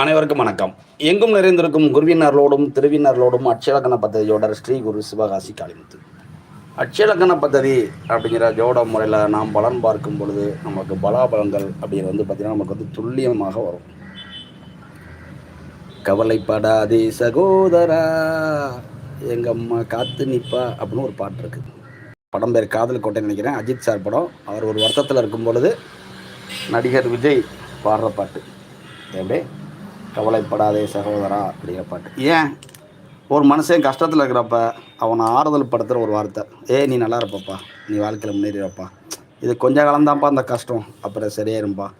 அனைவருக்கும் வணக்கம். எங்கும் நிறைந்திருக்கும் குருவினர்களோடும் திருவினர்களோடும் அட்சலக்கண பத்ததியோட ஸ்ரீ குரு சிவகாசி காளிமுத்து. அட்சலக்கண பத்ததி அப்படிங்கிற ஜோட முறையில் நாம் பலன் பார்க்கும் பொழுது நமக்கு பலாபலங்கள் அப்படிங்கிறது வந்து பார்த்திங்கன்னா நமக்கு வந்து துல்லியமாக வரும். கவலைப்படாதே சகோதரா எங்கள் அம்மா காத்து நிற்பா அப்படின்னு ஒரு பாட்டு இருக்குது படம் பேர் காதல் கோட்டைன்னு நினைக்கிறேன். அஜித் சார் படம். அவர் ஒரு வருத்தத்தில் இருக்கும் பொழுது நடிகர் விஜய் பாடுற பாட்டு. எப்படி? கவலைப்படாதே சகோதரா அப்படிங்கிற பாட்டு. ஏன்? ஒரு மனுஷன் கஷ்டத்தில் இருக்கிறப்ப அவனை ஆறுதல் படுத்துகிற ஒரு வார்த்தை. ஏ நீ நல்லா இருப்பப்பா. நீ வாழ்க்கையில் முன்னேறிப்பா இது கொஞ்ச காலம்தான்ப்பா அந்த கஷ்டம். அப்புறம் சரியாயிரும்பா.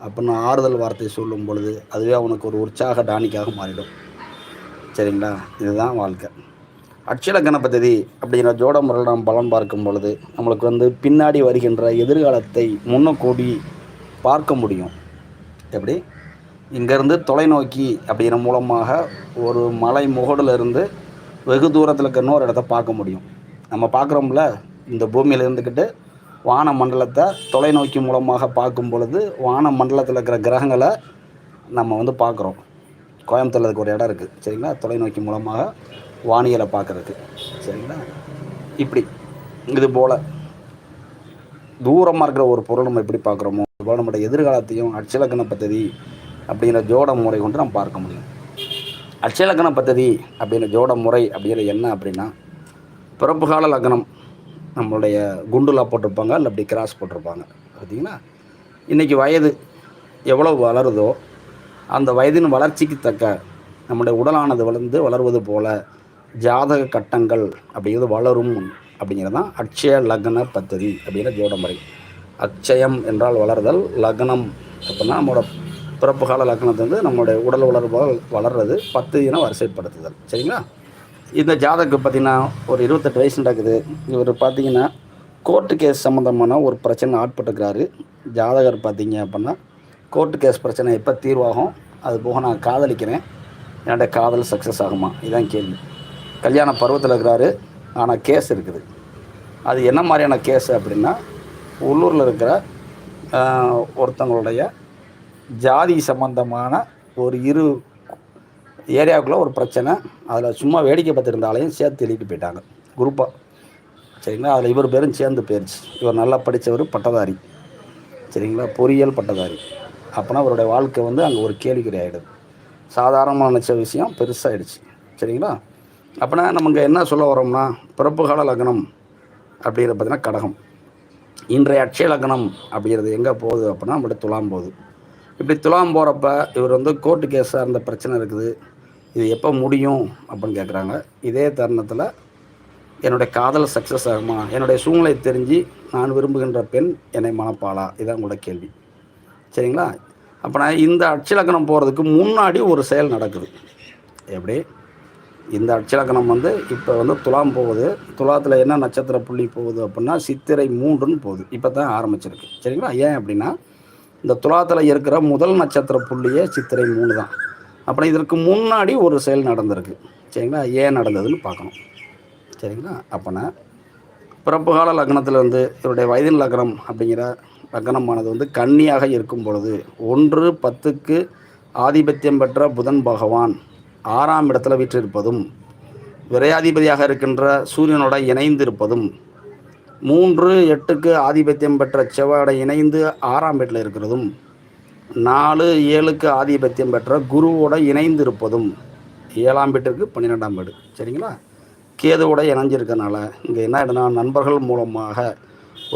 அப்படின்னு ஆறுதல் வார்த்தை சொல்லும் பொழுது அதுவே அவனுக்கு ஒரு உற்சாக டானிக்காக மாறிடும். சரிங்களா? இதுதான் வாழ்க்கை. அட்சல கணபதி அப்படிங்கிற ஜோட முறையில் நாம் பலன் பார்க்கும் பொழுது நம்மளுக்கு வந்து பின்னாடி வருகின்ற எதிர்காலத்தை முன்னக்கூடி பார்க்க முடியும். எப்படி? இங்கேருந்து தொலைநோக்கி அப்படிங்கிற மூலமாக ஒரு மலை முகடிலிருந்து வெகு தூரத்தில் இருக்க இன்னொரு இடத்த பார்க்க முடியும். நம்ம பார்க்குறோம்ல இந்த பூமியில் இருந்துக்கிட்டு வான மண்டலத்தை தொலைநோக்கி மூலமாக பார்க்கும் பொழுது வான மண்டலத்தில் இருக்கிற கிரகங்களை நம்ம வந்து பார்க்குறோம். கோயம்புத்தூரில் அதுக்கு ஒரு இடம் இருக்குது சரிங்களா? தொலைநோக்கி மூலமாக வானியலை பார்க்குறதுக்கு சரிங்களா? இப்படி இது போல் தூரமாக இருக்கிற ஒரு பொருள் நம்ம எப்படி பார்க்குறோமோ அதுபோல் நம்மளுடைய எதிர்காலத்தையும் அச்சலக்கண பத்ததி அப்படிங்கிற ஜோட முறை கொண்டு நாம் பார்க்க முடியும். அட்சலக்கண பദ്ധதி அப்படிங்கிற ஜோட முறை அப்படிங்கிறது என்ன அப்படின்னா பிறப்பு கால லக்னம் நம்மளுடைய குண்டுலாக போட்டிருப்பாங்க இல்லை அப்படி கிராஸ் போட்டிருப்பாங்க. பார்த்தீங்கன்னா இன்றைக்கி வயது எவ்வளோ வளருதோ அந்த வயதின் வளர்ச்சிக்கு தக்க நம்முடைய உடலானது வளர்ந்து வளர்வது போல் ஜாதக கட்டங்கள் அப்படிங்கிறது வளரும் அப்படிங்கிறது தான் அட்சய லக்ன பத்ததி அப்படிங்கிற ஜோட முறை. அச்சயம் என்றால் வளர்தல் லக்னம் அப்படின்னா நம்மளோட பிறப்பு கால லக்னத்தை வந்து நம்மளுடைய உடல் வளர்வால் வளர்றது பத்து இனம் வரிசைப்படுத்துதல். சரிங்களா? இந்த ஜாதகம் பார்த்தீங்கன்னா ஒரு இருபத்தெட்டு வயசு நடக்குது. இவர் பார்த்தீங்கன்னா கோர்ட்டு கேஸ் சம்மந்தமான ஒரு பிரச்சனை ஆட்பட்டுக்கிறாரு ஜாதகர் பார்த்தீங்க அப்படின்னா கோர்ட்டு கேஸ் பிரச்சனை எப்போ தீர்வாகும் அது போக நான் காதலிக்கிறேன். என்னோட காதல் சக்ஸஸ் ஆகுமா? இதான் கேள்வி. கல்யாண பருவத்தில் இருக்கிறாரு ஆனால் கேஸ் இருக்குது. அது என்ன மாதிரியான கேஸ் அப்படின்னா உள்ளூரில் இருக்கிற ஒருத்தங்களுடைய ஜாதி சம்பந்தமான ஒரு இரு ஏரியாவுக்குள்ளே ஒரு பிரச்சனை. அதில் சும்மா வேடிக்கை பார்த்துருந்தாலையும் சேர்த்து எழுதிட்டு போயிட்டாங்க. குரூப்பாக சரிங்களா? அதில் இவர் பேரும் சேர்ந்து போயிடுச்சு இவர் நல்லா படித்தவர் பட்டதாரி. சரிங்களா? பொறியியல் பட்டதாரி. அப்போனா அவருடைய வாழ்க்கை வந்து அங்கே ஒரு கேள்விக்குறி ஆகிடுது சாதாரணமாக நினச்ச விஷயம் பெருசாகிடுச்சு சரிங்களா? அப்போனா நமக்கு என்ன சொல்ல வரோம்னா பிறப்புகால லக்னம் அப்படிங்கிறது பார்த்தீங்கன்னா கடகம். இன்றைய அட்சய லக்னம் அப்படிங்கிறது எங்கே போகுது அப்படின்னா நம்மளுடைய துலாம் போகுது. இப்படி துலாம் போகிறப்ப இவர் வந்து கோர்ட்டு கேஸ் சார்ந்த பிரச்சனை இருக்குது. இது எப்போ முடியும் அப்படின்னு கேட்குறாங்க இதே தருணத்தில் என்னுடைய காதல் சக்ஸஸ் ஆகுமா? என்னுடைய சூழ்நிலை தெரிஞ்சு நான் விரும்புகின்ற பெண் என்னை மனப்பாளா இதான் உங்களோட கேள்வி. சரிங்களா? அப்போ நான் இந்த அட்சலக்கணம் போகிறதுக்கு முன்னாடி ஒரு செயல் நடக்குது. எப்படி? இந்த அட்சலக்கணம் வந்து இப்போ வந்து துலாம் போகுது. துலாத்தில் என்ன நட்சத்திர புள்ளி போகுது அப்படின்னா சித்திரை மூன்றுன்னு போகுது. இப்போ தான் ஆரம்பிச்சிருக்கு. சரிங்களா? ஏன் அப்படின்னா இந்த துலாத்தில் இருக்கிற முதல் நட்சத்திர புள்ளியே சித்திரை மூணு தான். அப்புறம் இதற்கு முன்னாடி ஒரு செயல் நடந்திருக்கு. சரிங்களா? ஏன் நடந்ததுன்னு பார்க்கணும். சரிங்களா? அப்போனா பிறப்புகால லக்னத்தில் இருந்து இவருடைய வயதின் லக்னம் அப்படிங்கிற லக்னமானது வந்து கன்னியாக இருக்கும் பொழுது ஒன்று பத்துக்கு ஆதிபத்தியம் பெற்ற புதன் பகவான் ஆறாம் இடத்துல வீற்றிருப்பதும் விரையாதிபதியாக இருக்கின்ற சூரியனோட இணைந்திருப்பதும் மூன்று எட்டுக்கு ஆதிபத்தியம் பெற்ற செவ்வாடை இணைந்து ஆறாம் வீட்டில் இருக்கிறதும் நாலு ஏழுக்கு ஆதிபத்தியம் பெற்ற குருவோட இணைந்து இருப்பதும் ஏழாம் வீட்டிற்கு பன்னிரெண்டாம் வீடு. சரிங்களா? கேதுவோட இணைஞ்சிருக்கனால இங்கே என்ன ஆகிடுனா நண்பர்கள் மூலமாக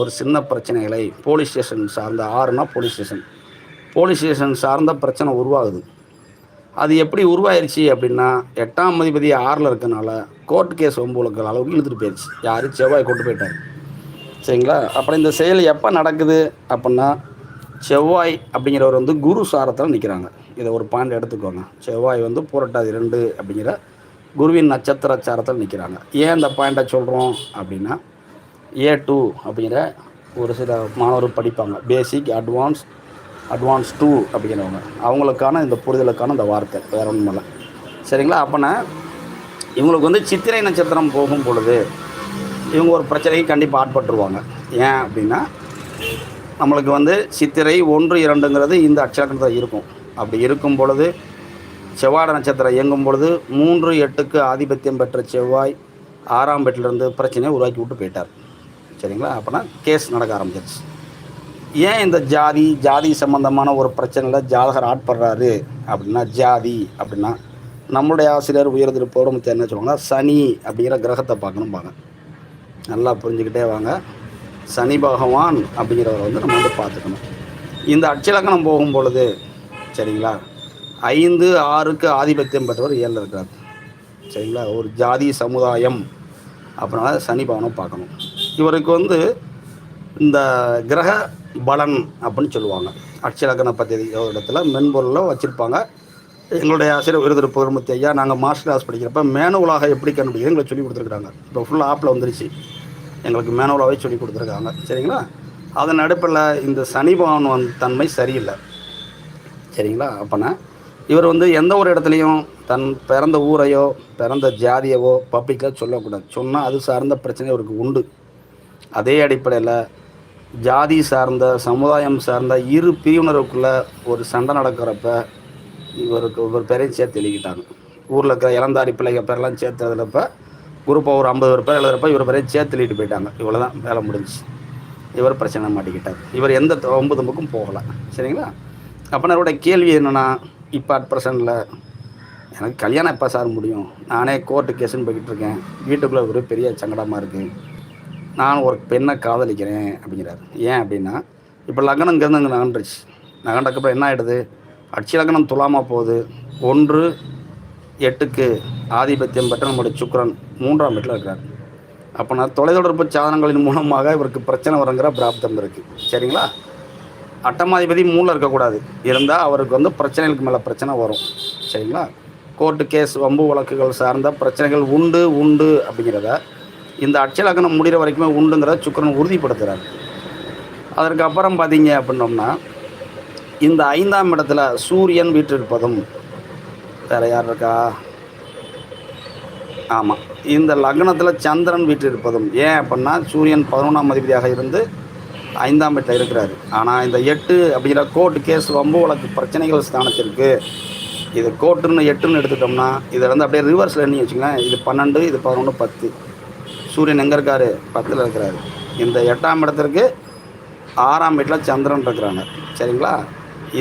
ஒரு சின்ன பிரச்சனைகளை போலீஸ் ஸ்டேஷன் சார்ந்த ஆறுனா போலீஸ் ஸ்டேஷன். போலீஸ் ஸ்டேஷன் சார்ந்த பிரச்சனை உருவாகுது. அது எப்படி உருவாயிருச்சு அப்படின்னா எட்டாம் அதிபதி ஆறில் இருக்கனால கோர்ட் கேஸ் ஒம்புகளுக்கு அளவுக்கு இழுத்துட்டு போயிடுச்சு யார்? செவ்வாய் கொண்டு போயிட்டார். சரிங்களா? அப்புறம் இந்த செயல் எப்போ நடக்குது அப்படின்னா செவ்வாய் அப்படிங்கிறவர் வந்து குரு சாரத்தில் நிற்கிறாங்க இதை ஒரு பாயிண்ட் எடுத்துக்கோங்க. செவ்வாய் வந்து பூரட்டாதி ரெண்டு அப்படிங்கிற குருவின் நட்சத்திர சாரத்தில் நிற்கிறாங்க ஏன் இந்த பாயிண்ட்டை சொல்கிறோம் அப்படின்னா ஏ டூ அப்படிங்கிற ஒரு சில மாணவர்கள் படிப்பாங்க. பேசிக் அட்வான்ஸ் அட்வான்ஸ் டூ அப்படிங்கிறவங்க அவங்களுக்கான இந்த புரிதலுக்கான இந்த வார்த்தை. வேற ஒன்றும் இல்லை. சரிங்களா? அப்போனா இவங்களுக்கு வந்து சித்திரை நட்சத்திரம் போகும் பொழுது இவங்க ஒரு பிரச்சனைக்கு கண்டிப்பாக ஆட்பட்டுருவாங்க. ஏன் அப்படின்னா நம்மளுக்கு வந்து சித்திரை ஒன்று இரண்டுங்கிறது இந்த அட்சரத்தில் இருக்கும். அப்படி இருக்கும் பொழுது செவ்வாட நட்சத்திரம் இயங்கும் பொழுது மூன்று எட்டுக்கு ஆதிபத்தியம் பெற்ற செவ்வாய் ஆறாம் பெட்டிலிருந்து பிரச்சனையை உருவாக்கி விட்டு போயிட்டார். சரிங்களா? அப்போனா கேஸ் நடக்க ஆரம்பிச்சிருச்சு. ஏன் இந்த ஜாதி ஜாதி சம்பந்தமான ஒரு பிரச்சனையில் ஜாதகர் ஆட்படுறாரு அப்படின்னா ஜாதி அப்படின்னா நம்மளுடைய ஆசிரியர் உயர் திருப்போடு என்ன சொல்லுவாங்கன்னா சனி அப்படிங்கிற கிரகத்தை பார்க்கணும்பாங்க. நல்லா புரிஞ்சுக்கிட்டே வாங்க. சனி பகவான் அப்படிங்கிறவரை வந்து நம்ம வந்து பார்த்துக்கணும். இந்த அட்சலக்கணம் போகும் பொழுது சரிங்களா? ஐந்து ஆறுக்கு ஆதிபத்தியம் பெற்றவர் ஏழில் இருக்கிறார். சரிங்களா? ஒரு ஜாதி சமுதாயம். அப்படினால சனி பகவானை பார்க்கணும். இவருக்கு வந்து இந்த கிரக பலன் அப்படின்னு சொல்லுவாங்க. அட்சலக்கண பദ്ധதி இடத்துல மென்பொருளில் வச்சுருப்பாங்க. எங்களுடைய ஆசிரியர் விருது புகழ்முத்தி ஐயா நாங்கள் மாஸ்டர் கிளாஸ் படிக்கிறப்ப மேனுவலாக எப்படி கண்டுபிடிக்கிறது எங்களை சொல்லி கொடுத்துருக்குறாங்க. இப்போ ஃபுல்லாக ஆப்பில் வந்துருச்சு. எங்களுக்கு மேனுவலாகவே சொல்லி கொடுத்துருக்காங்க. சரிங்களா? அதன் அடிப்பில் இந்த சனி பகவான் வந்து தன்மை சரியில்லை. சரிங்களா? அப்போனா இவர் வந்து எந்த ஒரு இடத்துலையும் தன் பிறந்த ஊரையோ பிறந்த ஜாதியவோ பப்ளிக்காக சொல்லக்கூடாது. சொன்னால் அது சார்ந்த பிரச்சனை இவருக்கு உண்டு. அதே அடிப்படையில் ஜாதி சார்ந்த சமுதாயம் சார்ந்த இரு பிரிவினருக்குள்ளே ஒரு சண்டை நடக்கிறப்ப இவருக்கு ஒரு பேரையும் சேர்த்து எழுதிக்கிட்டாங்க. ஊரில் இருக்கிற இளந்தாரி பிள்ளைங்க பேரெல்லாம் சேர்த்து எழுதுறப்ப குரூப்பாக ஒரு ஐம்பது பேர் எழுதுறப்ப இவர் பேரையும் சேர்த்து போயிட்டாங்க. இவ்வளோ தான் வேலை முடிஞ்சுச்சு. இவர் பிரச்சனை மாட்டிக்கிட்டார். இவர் எந்த ஒம்பது முக்கும் போகலை. சரிங்களா? அப்போ அவருடைய கேள்வி என்னென்னா இப்போ அட் ப்ரெசண்டில் எனக்கு கல்யாணம் எப்போ சார் முடியும்? நானே கோர்ட்டு கேஸுன்னு போய்கிட்டு இருக்கேன். வீட்டுக்குள்ளே ஒரு பெரிய சங்கடமாக இருக்குது நான் ஒரு பெண்ணை காதலிக்கிறேன் அப்படிங்கிறார். ஏன் அப்படின்னா இப்போ லக்னம் இங்கேருந்து அங்கே நகண்டுருச்சு நகண்டக்கப்புறம் என்ன ஆகிடுது அட்சி லக்னம் துலாமல் போகுது. ஒன்று எட்டுக்கு ஆதிபத்தியம் பெற்ற நம்முடைய சுக்கரன் மூன்றாம் வீட்டில் இருக்கிறார் அப்போனா தொலைத்தொடர்பு சாதனங்களின் மூலமாக இவருக்கு பிரச்சனை வருங்கிற பிராப்தம் இருக்குது சரிங்களா? அட்டமாதிபதி மூணில் இருக்கக்கூடாது. இருந்தால் அவருக்கு வந்து பிரச்சனைகளுக்கு மேலே பிரச்சனை வரும். சரிங்களா? கோர்ட்டு கேஸ் வம்பு வழக்குகள் சார்ந்த பிரச்சனைகள் உண்டு உண்டு அப்படிங்கிறத இந்த அட்சலக்கணம் முடிகிற வரைக்குமே உண்டுங்கிறத சுக்கிரன் உறுதிப்படுத்துகிறார் அதற்கு அப்புறம் பார்த்தீங்க அப்படின்னோம்னா இந்த ஐந்தாம் இடத்துல சூரியன் வீற்றிருப்பதும் வேறு யார் இருக்கா? ஆமாம் இந்த லக்னத்தில் சந்திரன் வீற்றிருப்பதும் ஏன் அப்படின்னா சூரியன் பதினொன்றாம் அதிபதியாக இருந்து ஐந்தாம் வீட்டில் இருக்கிறார். ஆனால் இந்த எட்டு அப்படிங்கிற கோர்ட் கேஸ் வம்பு வழக்கு பிரச்சனைகள் ஸ்தானத்திற்கு இது கோர்ட்டுன்னு எட்டுன்னு எடுத்துட்டோம்னா இதில் வந்து அப்படியே ரிவர்ஸில் எண்ணி வச்சுங்களேன் இது பன்னெண்டு இது பதினொன்று பத்து. சூரியன் எங்கே இருக்கார்? பத்தில் இருக்கிறாரு. இந்த எட்டாம் இடத்திற்கு ஆறாம் வீட்டில் சந்திரன் இருக்கிறாங்க. சரிங்களா?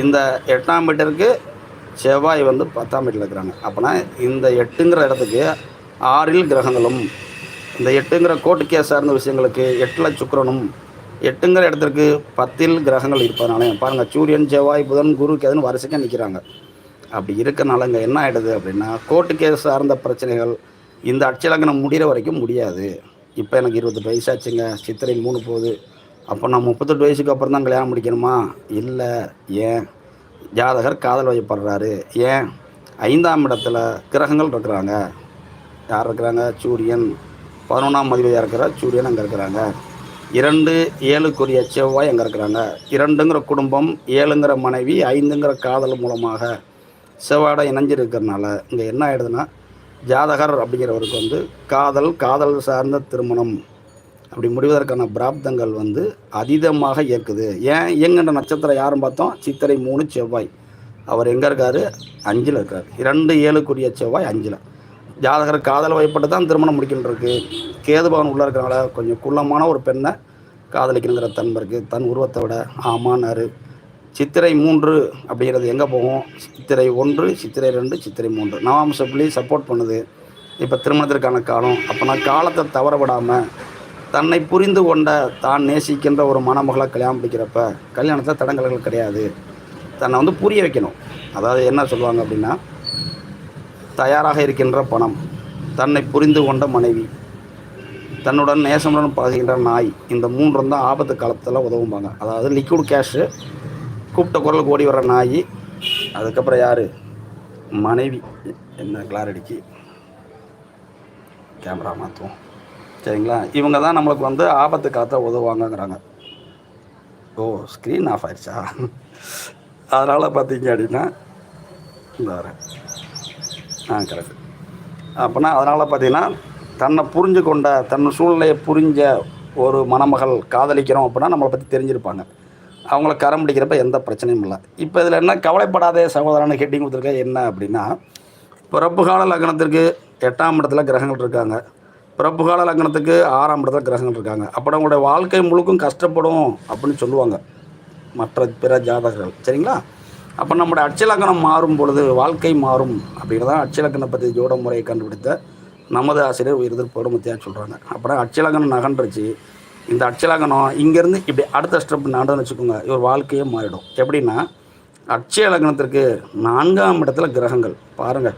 இந்த எட்டாம் வீட்டிற்கு செவ்வாய் வந்து பத்தாம் வீட்டில் இருக்கிறாங்க. அப்போனா இந்த எட்டுங்கிற இடத்துக்கு ஆறில் கிரகங்களும் இந்த எட்டுங்கிற கோட்டுக்கே கேஸ் சார்ந்த விஷயங்களுக்கு எட்டில் சுக்கிரனும் எட்டுங்கிற இடத்திற்கு பத்தில் கிரகங்கள் இருப்பதனால பாருங்கள் சூரியன் செவ்வாய் புதன் குரு கேதுன்னு வரிசைக்காக நிற்கிறாங்க அப்படி இருக்கனால இங்கே என்ன ஆகிடுது அப்படின்னா கோர்ட்டு கேஸ் சார்ந்த பிரச்சனைகள் இந்த அட்சலக்கணம் முடிகிற வரைக்கும் முடியாது. இப்போ எனக்கு இருபத்தெட்டு வயசாச்சுங்க சித்திரை மூணு போகுது. அப்போ நான் முப்பத்தெட்டு வயசுக்கு அப்புறம் தான் கல்யாணம் முடிக்கணுமா? இல்லை ஏன்? ஜாதகர் காதல் வயப்படுறாரு. ஏன்? ஐந்தாம் இடத்துல கிரகங்கள் இருக்கிறாங்க. யார் இருக்கிறாங்க? சூரியன். பதினொன்றாம் அதிபதியாக இருக்கிற? சூரியன் அங்கே இருக்கிறாங்க. இரண்டு ஏழுக்குரிய செவ்வாய் அங்கே இருக்கிறாங்க. இரண்டுங்கிற குடும்பம் ஏழுங்கிற மனைவி ஐந்துங்கிற காதல் மூலமாக செவ்வாடை இணைஞ்சிருக்கிறனால இங்கே என்ன ஆகிடுதுன்னா ஜாதகர் அப்படிங்கிறவருக்கு வந்து காதல் காதல் சார்ந்த திருமணம் அப்படி முடிவதற்கான பிராப்தங்கள் வந்து அதீதமாக இயக்குது ஏன்? இயங்குகின்ற நட்சத்திரம் யாரும் பார்த்தோம்? சித்திரை மூணு செவ்வாய். அவர் எங்கே இருக்கார்? அஞ்சில் இருக்கார். இரண்டு ஏழுக்குரிய செவ்வாய் அஞ்சில். ஜாதகர் காதல் வயப்பட்டு தான் திருமணம் முடிக்கின்றிருக்கு. கேதுபவன் உள்ளே இருக்கிறனால கொஞ்சம் குள்ளமான ஒரு பெண்ணை காதலிக்கணுங்கிற தன்மை இருக்குது தன் உருவத்தை விட ஆமானார் சித்திரை மூன்று அப்படிங்கிறது எங்கே போகும்? சித்திரை ஒன்று சித்திரை ரெண்டு சித்திரை மூன்று. நவாம்ச புள்ளி சப்போர்ட் பண்ணுது. இப்போ திருமணத்திற்கான காலம். அப்போனா காலத்தை தவற விடாமல் தன்னை புரிந்து கொண்ட தான் நேசிக்கின்ற ஒரு மணமகளை கல்யாணம் பிடிக்கிறப்ப கல்யாணத்தில் தடங்கல்கள் கிடையாது. தன்னை வந்து புரிய வைக்கணும். அதாவது என்ன சொல்லுவாங்க அப்படின்னா தயாராக இருக்கின்ற பணம் தன்னை புரிந்து கொண்ட மனைவி தன்னுடன் நேசமுடன் பழகுகின்ற நாய் இந்த மூன்றும் தான் ஆபத்து காலத்தில் உதவும்பாங்க. அதாவது லிக்விட் கேஷு கூப்பிட்ட குரலுக்கு ஓடி வர நாய் அதுக்கப்புறம் யார்? மனைவி. என்ன கிளாரடிக்கு கேமரா மாற்றுவோம் சரிங்களா? இவங்க தான் நம்மளுக்கு வந்து ஆபத்து காத்த உதவுவாங்கங்கிறாங்க. ஓ ஸ்க்ரீன் ஆஃப் ஆயிடுச்சா? அதனால் பார்த்தீங்க அப்படின்னா இந்த வரேன் ஆ கரெக்ட் அப்படின்னா அதனால் பார்த்தீங்கன்னா தன்னை புரிஞ்சு கொண்ட தன் சூழ்நிலையை புரிஞ்ச ஒரு மணமகள் காதலிக்கிறோம் அப்படின்னா நம்மளை பற்றி தெரிஞ்சிருப்பாங்க. அவங்கள கரம் பிடிக்கிறப்ப எந்த பிரச்சனையும் இல்லை. இப்போ இதில் என்ன கவலைப்படாதே சகோதரன்னு ஹெட்டிங் கொடுத்துருக்க என்ன அப்படின்னா பிறப்பு கால லக்னத்திற்கு எட்டாம் இடத்துல கிரகங்கள் இருக்காங்க. பிரபுகால லக்னத்துக்கு ஆறாம் இடத்துல கிரகங்கள் இருக்காங்க. அப்போ உங்களுடைய வாழ்க்கை முழுக்கும் கஷ்டப்படும் அப்படின்னு சொல்லுவாங்க. மற்ற பிற ஜாதகர்கள். சரிங்களா? அப்போ நம்முடைய அச்சலக்கணம் மாறும் பொழுது வாழ்க்கை மாறும் அப்படிங்கிறதான் அச்சலக்கணம் பற்றி ஜோட முறையை கண்டுபிடித்த நமது ஆசிரியர் உயிர் பொறுமத்தியாக சொல்கிறாங்க அப்புறம் அச்சலக்கணம் நகன்றுச்சு. இந்த அச்சலக்கணம் இங்கேருந்து இப்படி அடுத்த ஸ்டெப் நடந்து வச்சுக்கோங்க இவர் வாழ்க்கையே மாறிடும். எப்படின்னா அச்சலக்கணத்திற்கு நான்காம் இடத்துல கிரகங்கள். பாருங்கள்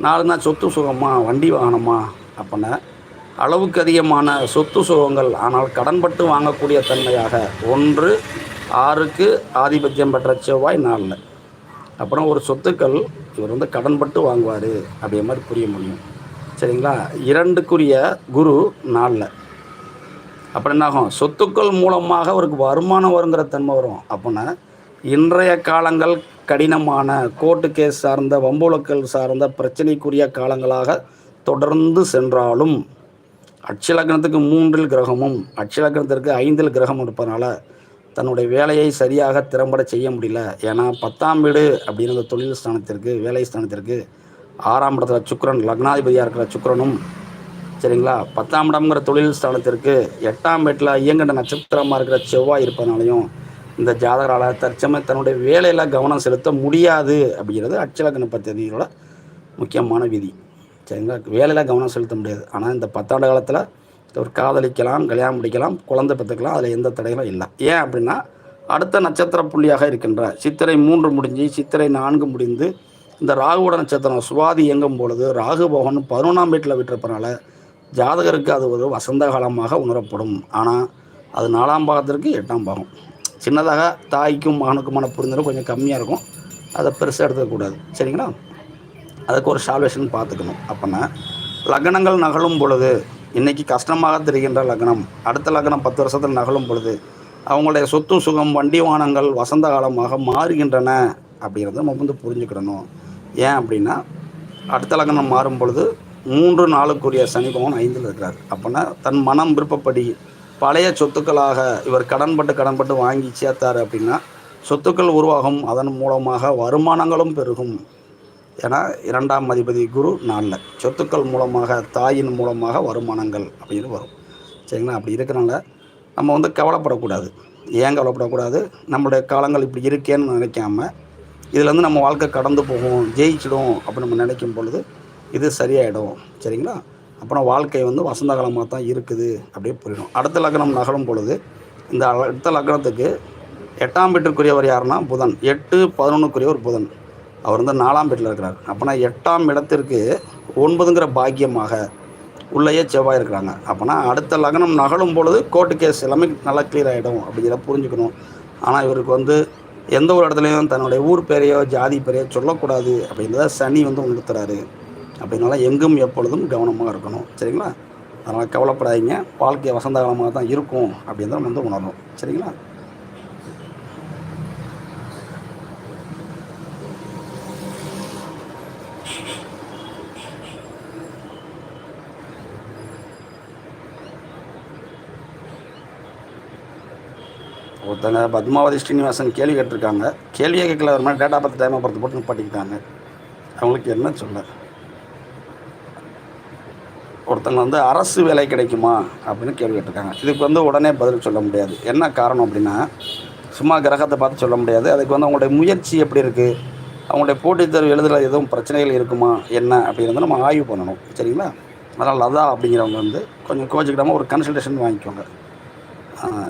நாலு நாள் சொத்து சுகமா வண்டி வாகனமா அப்படின்னா அளவுக்கு அதிகமான சொத்து சுகங்கள் ஆனால் கடன்பட்டு வாங்கக்கூடிய தன்மையாக ஒன்று ஆறுக்கு ஆதிபத்தியம் பெற்ற செவ்வாய் நாளில் அப்புறம் ஒரு சொத்துக்கள் இவர் வந்து கடன்பட்டு வாங்குவார் அப்படிங்கிற மாதிரி புரிய முடியும். சரிங்களா? இரண்டுக்குரிய குரு நாளில் அப்புறம் என்னாகும் சொத்துக்கள் மூலமாக அவருக்கு வருமானம் வருங்கிற தன்மை வரும். அப்படின்னா இன்றைய காலங்கள் கடினமான கோர்ட்டு கேஸ் சார்ந்த வம்புலக்கள் சார்ந்த பிரச்சனைக்குரிய காலங்களாக தொடர்ந்து சென்றாலும் அட்சலக்கணத்துக்கு மூன்றில் கிரகமும் அட்சலக்கணத்திற்கு ஐந்தில் கிரகம் இருப்பதனால தன்னுடைய வேலையை சரியாக திறம்பட செய்ய முடியல. ஏன்னா பத்தாம் வீடு அப்படிங்கிற தொழில் ஸ்தானத்திற்கு வேலை ஸ்தானத்திற்கு ஆறாம் இடத்துல சுக்கரன் லக்னாதிபதியாக இருக்கிற சுக்கரனும் சரிங்களா? பத்தாம் இடம்ங்கிற தொழில் ஸ்தானத்திற்கு எட்டாம் வீட்டில் இயங்கண்ட நட்சத்திரமாக இருக்கிற செவ்வாய் இருப்பதனாலையும் இந்த ஜாதகரால் தற்சமயம் தன்னுடைய வேலையில் கவனம் செலுத்த முடியாது அப்படிங்கிறது அட்சலக்கண பத்திரிகையோட முக்கியமான விதி. சரிங்களா? வேலையில் கவனம் செலுத்த முடியாது. ஆனால் இந்த பத்தாண்டு காலத்தில் ஒரு காதலிக்கலாம் கல்யாணம் முடிக்கலாம் குழந்தை பெற்றுக்கலாம் அதில் எந்த தடைகளும் இல்லை. ஏன் அப்படின்னா அடுத்த நட்சத்திர புள்ளியாக இருக்கின்ற சித்திரை மூன்று முடிஞ்சு சித்திரை நான்கு முடிந்து இந்த ராகுவோட நட்சத்திரம் சுவாதி இயங்கும் பொழுது ராகு பகவான் பதினொன்றாம் வீட்டில் விட்டுறப்பனால ஜாதகருக்கு அது ஒரு வசந்த காலமாக உணரப்படும். ஆனால் அது நாலாம் பாகத்திற்கு எட்டாம் பாகம். சின்னதாக தாய்க்கும் மகனுக்குமான புரிந்துணர்வு கொஞ்சம் கம்மியாக இருக்கும். அதை பெருசாக எடுத்துக்கக்கூடாது. சரிங்களா? அதுக்கு ஒரு சால்வேஷன் பார்த்துக்கணும். அப்போனா லக்னங்கள் நகலும் பொழுது இன்றைக்கி கஷ்டமாக தெரிகின்ற லக்னம் அடுத்த லக்னம் பத்து வருஷத்தில் நகலும் பொழுது அவங்களுடைய சொத்து சுகம் வண்டி வாகனங்கள் வசந்த காலமாக மாறுகின்றன அப்படிங்கிறத நம்ம வந்து புரிஞ்சுக்கிடணும். ஏன் அப்படின்னா அடுத்த லக்னம் மாறும் பொழுது மூன்று நாளுக்குரிய சனி பகவான் ஐந்தில் இருக்கிறார். அப்போனா தன் மனம் விருப்பப்படி பழைய சொத்துக்களாக இவர் கடன்பட்டு கடன்பட்டு வாங்கி சேர்த்தார் அப்படின்னா சொத்துக்கள் உருவாகும். அதன் மூலமாக வருமானங்களும் பெருகும். ஏன்னா இரண்டாம் அதிபதி குரு நாளில் சொத்துக்கள் மூலமாக தாயின் மூலமாக வருமானங்கள் அப்படின்னு வரும். சரிங்களா? அப்படி இருக்கிறனால நம்ம வந்து கவலைப்படக்கூடாது. ஏன் கவலைப்படக்கூடாது? நம்மளுடைய காலங்கள் இப்படி இருக்கேன்னு நினைக்காம இதில் வந்து நம்ம வாழ்க்கை கடந்து போகும் ஜெயிச்சிடும் அப்படின்னு நம்ம நினைக்கும் பொழுது இது சரியாயிடும். சரிங்களா? அப்புறம் வாழ்க்கை வந்து வசந்த காலமாக தான் இருக்குது அப்படியே புரியணும் அடுத்த லக்னம் நகரும் பொழுது இந்த அடுத்த லக்னத்துக்கு எட்டாம் வீட்டிற்குரியவர் யாருன்னா புதன். எட்டு பதினொன்றுக்குரியவர் புதன். அவர் வந்து நாலாம் வீட்டில் இருக்கிறார். அப்போனா எட்டாம் இடத்திற்கு ஒன்பதுங்கிற பாக்கியமாக உள்ளேயே செவ்வாய் இருக்கிறாங்க. அப்போனா அடுத்த லக்னம் நகலும் பொழுது கோர்ட்டு கேஸ் எல்லாமே நல்லா கிளியர் ஆகிடும் அப்படிங்கிறத புரிஞ்சுக்கணும். ஆனால் இவருக்கு வந்து எந்த ஒரு இடத்துலையும் தன்னுடைய ஊர் பேரையோ ஜாதி பேரையோ சொல்லக்கூடாது அப்படின்றத சனி வந்து உணர்த்துறாரு. அப்படின்னால எங்கும் எப்பொழுதும் கவனமாக இருக்கணும். சரிங்களா? அதனால் கவலைப்படாதீங்க. வாழ்க்கை வசந்த காலமாக தான் இருக்கும் அப்படின்னு நம்ம வந்து உணரணும். சரிங்களா? ஒருத்தங்க பத்மாவதி ஸ்ரீனிவாசன் கேள்வி கேட்டிருக்காங்க. கேள்வியை கேட்கல. ஒரு மாதிரி டேட்டா பார்த்து டைமை பார்த்து போட்டு நிப்பாட்டிக்கிட்டாங்க அவங்களுக்கு என்ன சொல்ல? ஒருத்தங்க வந்து அரசு வேலை கிடைக்குமா அப்படின்னு கேள்வி கேட்டிருக்காங்க. இதுக்கு வந்து உடனே பதில் சொல்ல முடியாது. என்ன காரணம் அப்படின்னா சும்மா கிரகத்தை பார்த்து சொல்ல முடியாது. அதுக்கு வந்து அவங்களுடைய முயற்சி எப்படி இருக்குது அவங்களுடைய போட்டித் தேர்வு எழுதுகிற எதுவும் பிரச்சனைகள் இருக்குமா? என்ன? அப்படிங்கிறத நம்ம ஆய்வு பண்ணணும். சரிங்களா? அதனால் லதா அப்படிங்கிறவங்க வந்து கொஞ்சம் கோச்சிக்கிடாமல் ஒரு கன்சல்டேஷன் வாங்கிக்கோங்க.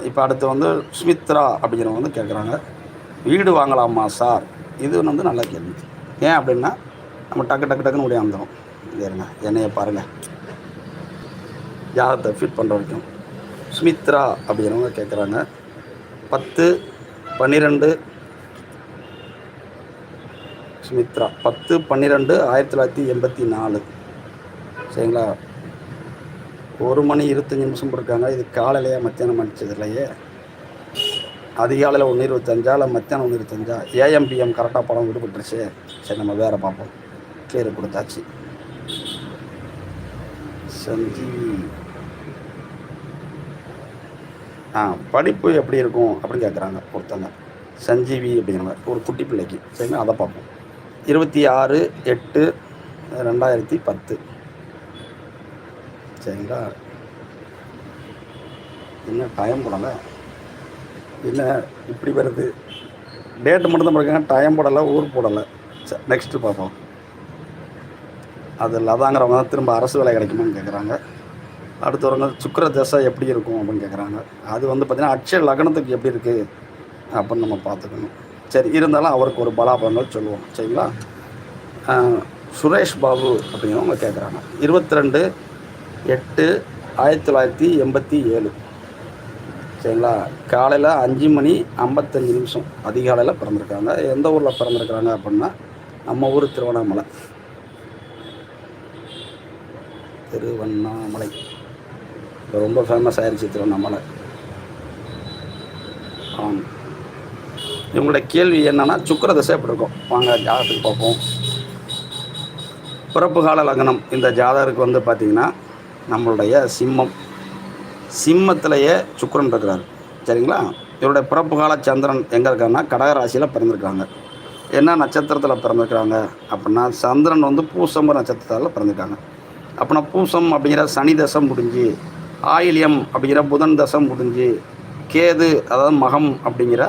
இப்போ அடுத்து வந்து சுமித்ரா அப்படிங்கிறவங்க வந்து கேட்குறாங்க வீடு வாங்கலாமா சார்? இது வந்து நல்ல கேள்வி. ஏன் அப்படின்னா நம்ம டக்கு டக்கு டக்குன்னு ஓடியாந்துடும் இருங்க என்னைய பாருங்கள் யாரத்தை ஃபிட் பண்ணுற வரைக்கும். சுமித்ரா அப்படிங்கிறவங்க கேட்குறாங்க பத்து பன்னிரெண்டு சுமித்ரா பத்து பன்னிரெண்டு ஆயிரத்தி தொள்ளாயிரத்தி எண்பத்தி நாலு. சரிங்களா? ஒரு மணி இருபத்தஞ்சி நிமிஷம் போட்டிருக்காங்க இது காலையிலையே மத்தியானம் அடிச்சது அதிகாலையில் ஒன்று இருபத்தஞ்சா இல்லை மத்தியானம் ஒன்று இருபத்தஞ்சா? ஏஎம்பிஎம் கரெக்டாக படம் விடுபட்டுருச்சு. சரி நம்ம வேறு பார்ப்போம். கிளியர் கொடுத்தாச்சு. சஞ்சீவி ஆ படிப்பு எப்படி இருக்கும் அப்படின்னு கேட்குறாங்க ஒருத்தங்க. சஞ்சீவி அப்படிங்கிறாங்க ஒரு குட்டி பிள்ளைக்கு. சரிங்களா? அதை பார்ப்போம். இருபத்தி ஆறு எட்டு ரெண்டாயிரத்தி பத்து. சரிங்களா என்ன டைம் போடலை? என்ன இப்படி வருது? டேட்டு மட்டும் தான் போடுறாங்க டைம் போடலை ஊர் போடலை. சரி நெக்ஸ்ட்டு பார்ப்போம். அது லதாங்கிறவங்க தான் திரும்ப அரசு வேலை கிடைக்குமான்னு கேட்குறாங்க. அடுத்தவங்க சுக்கர தசை எப்படி இருக்கும் அப்படின்னு கேட்குறாங்க. அது வந்து பார்த்திங்கன்னா அட்சய லக்னத்துக்கு எப்படி இருக்குது அப்படின்னு நம்ம பார்த்துக்கணும். சரி இருந்தாலும் அவருக்கு ஒரு பலாபலங்கள் சொல்லுவோம். சரிங்களா? சுரேஷ் பாபு அப்படிங்கிறவங்க கேட்குறாங்க. இருபத்தி ரெண்டு எட்டு ஆயிரத்தி தொள்ளாயிரத்தி எண்பத்தி ஏழு. சரிங்களா? காலையில் அஞ்சு மணி ஐம்பத்தஞ்சு நிமிஷம் அதிகாலையில் பிறந்திருக்காங்க எந்த ஊரில் பிறந்திருக்காங்க அப்படின்னா நம்ம ஊர் திருவண்ணாமலை. திருவண்ணாமலை. ரொம்ப ஃபேமஸ் ஆயிடுச்சு திருவண்ணாமலை. ஆம். இவங்களோட கேள்வி என்னென்னா சுக்கிர தசை எப்படி இருக்கும்? வாங்க ஜாதகத்துக்கு பார்ப்போம். பிறப்பு கால லக்னம். இந்த ஜாதகருக்கு வந்து பார்த்திங்கன்னா நம்மளுடைய சிம்மம். சிம்மத்திலேயே சுக்கரன் இருக்கிறார் சரிங்களா? இவருடைய பிறப்பு கால சந்திரன் எங்கே இருக்காருன்னா கடகராசியில் பிறந்திருக்காங்க என்ன நட்சத்திரத்தில் பிறந்திருக்காங்க அப்படின்னா சந்திரன் வந்து பூசம்ப நட்சத்திரத்தில் பிறந்திருக்காங்க. அப்படின்னா பூசம் அப்படிங்கிற சனி தசம் முடிஞ்சு ஆயில்யம் அப்படிங்கிற புதன் தசம் முடிஞ்சு கேது அதாவது மகம் அப்படிங்கிற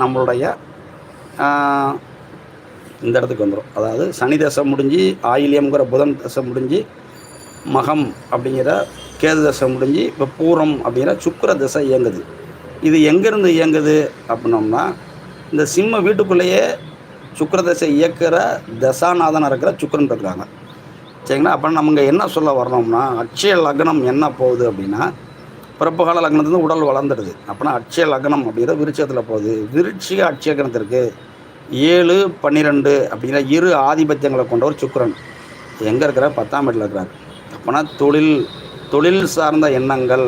நம்மளுடைய இந்த இடத்துக்கு வந்துடும் அதாவது சனி தசை முடிஞ்சு ஆயில்யம்ங்கிற புதன் தசை முடிஞ்சு மகம் அப்படிங்கிற கேது தசை முடிஞ்சு இப்போ பூரம் அப்படிங்கிற சுக்கர தசை இயங்குது. இது எங்கேருந்து இயங்குது அப்படின்னோம்னா இந்த சிம்ம வீட்டுக்குள்ளேயே சுக்கர தசை இயக்கிற தசாநாதன் இருக்கிற சுக்கரன் இருக்கிறாங்க சரிங்களா? அப்போ நம்ம என்ன சொல்ல வரணும்னா அட்சய லக்னம் என்ன போகுது அப்படின்னா பிறப்புகால லக்னத்துலேருந்து உடல் வளர்ந்துடுது. அப்படின்னா அட்சய லக்னம் அப்படிங்கிற விருட்சத்தில் போகுது. விருட்சிக அட்சய லக்னத்திற்கு ஏழு பன்னிரெண்டு அப்படிங்கிற இரு ஆதிபத்தியங்களை கொண்ட ஒரு சுக்கரன். எங்கே இருக்கிற பத்தாம் வீட்டில் இருக்கிறார். அப்போனா தொழில் தொழில் சார்ந்த எண்ணங்கள்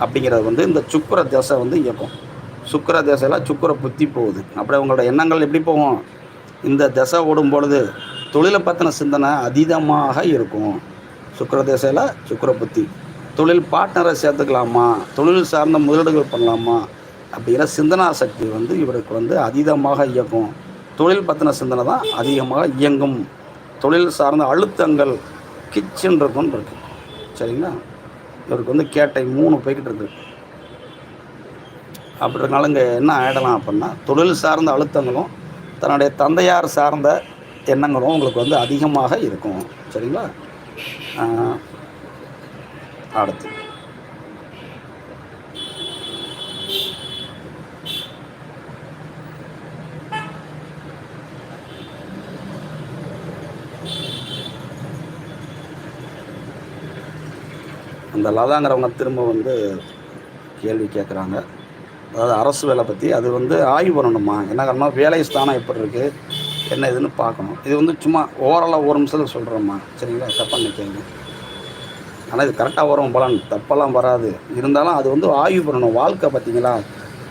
அப்படிங்கிறது வந்து இந்த சுக்கிர தசை வந்து இயக்கும். சுக்கர தசையில் சுக்கிர புத்தி போகுது. அப்படி உங்களோட எண்ணங்கள் எப்படி போகும்? இந்த தசை ஓடும் பொழுது தொழிலை பற்றின சிந்தனை அதீதமாக இருக்கும். சுக்கர தசையில் சுக்கிர புத்தி. தொழில் பார்ட்னரை சேர்த்துக்கலாமா? தொழில் சார்ந்த முதலீடுகள் பண்ணலாமா? அப்படிங்கிற சிந்தனா சக்தி வந்து இவருக்கு வந்து அதீதமாக இயக்கும். தொழில் பற்றின சிந்தனை தான் அதிகமாக இயங்கும். தொழில் சார்ந்த அழுத்தங்கள் கிச்சன் இருக்கும்னு இருக்கு. சரிங்களா? இவருக்கு வந்து கேட்டை மூணு போய்கிட்டு இருக்கு. அப்படி இருக்கனால இங்கே என்ன ஆகிடலாம் அப்படின்னா தொழில் சார்ந்த அழுத்தங்களும் தன்னுடைய தந்தையார் சார்ந்த எண்ணங்களும் உங்களுக்கு வந்து அதிகமாக இருக்கும். சரிங்களா? அடுத்து. அந்த லதாங்கிறவங்க திரும்ப வந்து கேள்வி கேட்குறாங்க அதாவது அரசு வேலை பற்றி அது வந்து ஆய்வு பண்ணணுமா? என்ன காரணம் வேலை ஸ்தானம் எப்படி இருக்குது என்ன இதுன்னு பார்க்கணும். இது வந்து சும்மா ஓவராலாக ஒரு நிமிஷத்தில் சொல்கிறோம்மா சரிங்களா? தப்பாக கேள்வி ஆனால் இது கரெக்டாக வரும் பலன் தப்பெல்லாம் வராது. இருந்தாலும் அது வந்து ஆய்வு பண்ணணும். வாழ்க்கை பார்த்தீங்களா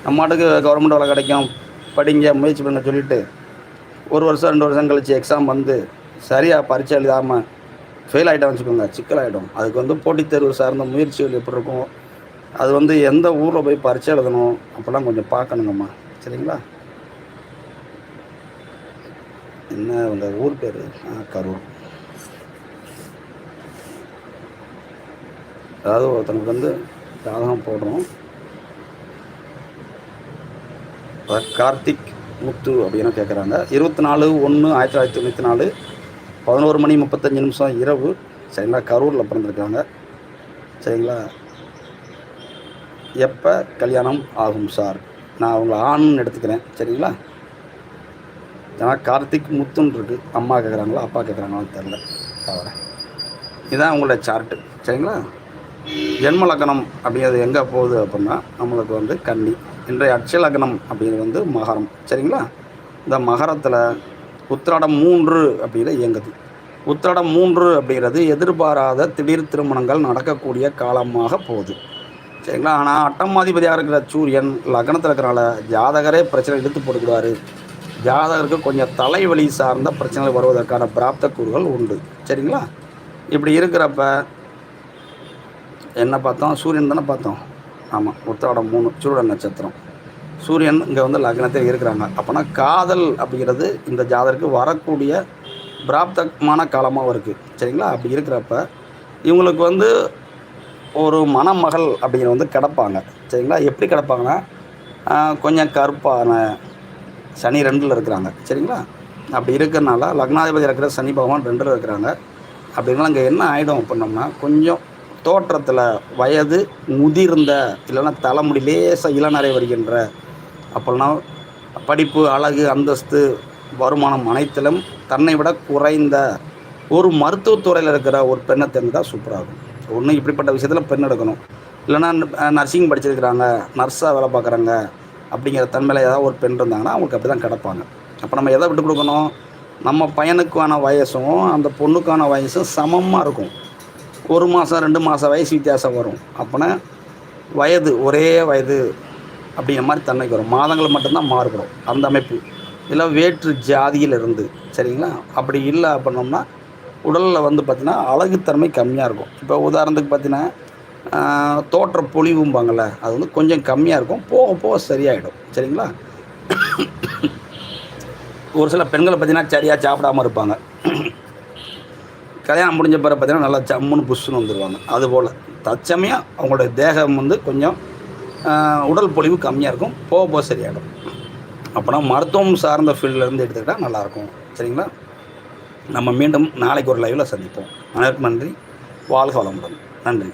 நம்ம நாட்டுக்கு கவர்மெண்ட் வேலை கிடைக்கும். படிங்க முயற்சி பண்ண சொல்லிவிட்டு ஒரு வருஷம் ரெண்டு வருஷம் கழித்து எக்ஸாம் வந்து சரியாக பரீட்சை எழுதாமல் ஃபெயில் ஆகிட்டோம் வச்சுக்கோங்க சிக்கலாகிடும் அதுக்கு வந்து போட்டித் தேர்வு சார்ந்த முயற்சிகள் எப்படி இருக்கும்? அது வந்து எந்த ஊரில் போய் பரிச்சை எழுதணும்? அப்போல்லாம் கொஞ்சம் பார்க்கணுங்கம்மா. சரிங்களா? என்ன உங்கள் ஊர் பேர்? கரூர். அதாவது ஒருத்தனுக்கு வந்து ஜாதகம் போடுறோம் கார்த்திக் முத்து அப்படின்னு கேட்குறாங்க இருபத்தி நாலு ஒன்று ஆயிரத்தி தொள்ளாயிரத்தி தொண்ணூற்றி நாலு பதினோரு மணி முப்பத்தஞ்சு நிமிஷம் இரவு. சரிங்களா? கரூரில் பிறந்திருக்காங்க. சரிங்களா? எப்போ கல்யாணம் ஆகும் சார்? நான் அவங்கள ஆண்னு எடுத்துக்கிறேன். சரிங்களா? ஏன்னா கார்த்திக் முத்துன்னு இருக்கு. அம்மா கேட்குறாங்களா அப்பா கேட்குறாங்களான்னு தெரில தவிர. இதுதான் அவங்களோட சார்ட்டு சரிங்களா? ஜென்ம லக்னம் அப்படிங்கிறது எங்கே போகுது அப்படின்னா நம்மளுக்கு வந்து கன்னி. இன்றைய அட்சய லக்னம் அப்படிங்கிறது வந்து மகரம். சரிங்களா? இந்த மகரத்தில் உத்திராடம் மூன்று அப்படிங்கிற இயங்குது. உத்திராடம் மூன்று அப்படிங்கிறது எதிர்பாராத திடீர் திருமணங்கள் நடக்கக்கூடிய காலமாக போகுது. சரிங்களா? ஆனால் அட்டமாதிபதியாக இருக்கிற சூரியன் லக்னத்தில் இருக்கிறனால ஜாதகரே பிரச்சனை இழுத்து போட்டுக்கிடுவார். ஜாதகருக்கு கொஞ்சம் தலைவலி சார்ந்த பிரச்சனைகள் வருவதற்கான பிராப்த கூறுகள் உண்டு. சரிங்களா? இப்படி இருக்கிறப்ப என்ன பார்த்தோம்? சூரியன் தானே பார்த்தோம். ஆமாம் உத்திராடம் மூணு சூரிய நட்சத்திரம். சூரியன் இங்கே வந்து லக்னத்தில் இருக்கிறாங்க. அப்போனா காதல் அப்படிங்கிறது இந்த ஜாதருக்கு வரக்கூடிய பிராப்தமான காலமாகவும் இருக்குது சரிங்களா? அப்படி இருக்கிறப்ப இவங்களுக்கு வந்து ஒரு மணமகள் அப்படிங்கிற வந்து கிடப்பாங்க. சரிங்களா? எப்படி கிடப்பாங்கன்னா கொஞ்சம் கருப்பான சனி ரெண்டில் இருக்கிறாங்க. சரிங்களா? அப்படி இருக்கிறனால லக்னாதிபதி இருக்கிற சனி பகவான் ரெண்டில் இருக்கிறாங்க. அப்படின்னா அங்கே என்ன ஆகிடும் அப்படின்னோம்னா கொஞ்சம் தோற்றத்தில் வயது முதிர்ந்த இல்லைன்னா தலைமுடி லேசாக இளநரை வருகின்ற அப்போல்லாம் படிப்பு அழகு அந்தஸ்து வருமானம் அனைத்திலும் தன்னை விட குறைந்த ஒரு மருத்துவத்துறையில் இருக்கிற ஒரு பெண்ணை தேர்ந்தால் சூப்பராக இருக்கும் ஒன்று இப்படிப்பட்ட விஷயத்தில் பெண் எடுக்கணும். இல்லைன்னா நர்சிங் படிச்சிருக்கிறாங்க நர்ஸாக வேலை பார்க்குறாங்க அப்படிங்கிற தன்மையில் ஏதாவது ஒரு பெண் இருந்தாங்கன்னா அவங்களுக்கு அப்படி தான் கிடப்பாங்க. அப்போ நம்ம எதை விட்டு கொடுக்கணும்? நம்ம பையனுக்கான வயசும் அந்த பொண்ணுக்கான வயசும் சமமாக இருக்கும். ஒரு மாதம் ரெண்டு மாதம் வயசு வித்தியாசம் வரும். அப்போனா வயது ஒரே வயது அப்படிங்கிற மாதிரி தன்மைக்கு வரும். மாதங்கள் மட்டும்தான் மாறுபடும். அந்த அமைப்பு. இல்லை வேற்று ஜாதியில் இருந்து சரிங்களா? அப்படி இல்லை அப்படின்னோம்னா உடலில் வந்து பார்த்திங்கன்னா அழகுத்தன்மை கம்மியாக இருக்கும். இப்போ உதாரணத்துக்கு பார்த்தீங்கன்னா தோற்ற பொலிவும்பாங்கள்ல அது வந்து கொஞ்சம் கம்மியாக இருக்கும். போக போக சரியாயிடும். சரிங்களா? ஒரு சில பெண்களை பார்த்தீங்கன்னா சரியாக சாப்பிடாம இருப்பாங்க. கல்யாணம் முடிஞ்ச பிறகு பார்த்தீங்கன்னா நல்லா ஜம்முன்னு புஷ்ஷுன்னு வந்துடுவாங்க அதுபோல். தற்சமயம் அவங்களுடைய தேகம் வந்து கொஞ்சம் உடல் பொலிவு கம்மியாக இருக்கும். போக போக சரியாகும் அப்போனா மருத்துவம் சார்ந்த ஃபீல்டிலேருந்து எடுத்துக்கிட்டால் நல்லாயிருக்கும். சரிங்களா? நம்ம மீண்டும் நாளைக்கு ஒரு லைவில் சந்திப்போம். அனைவருக்கும் நன்றி. வாழ்க வளமுடன். நன்றி.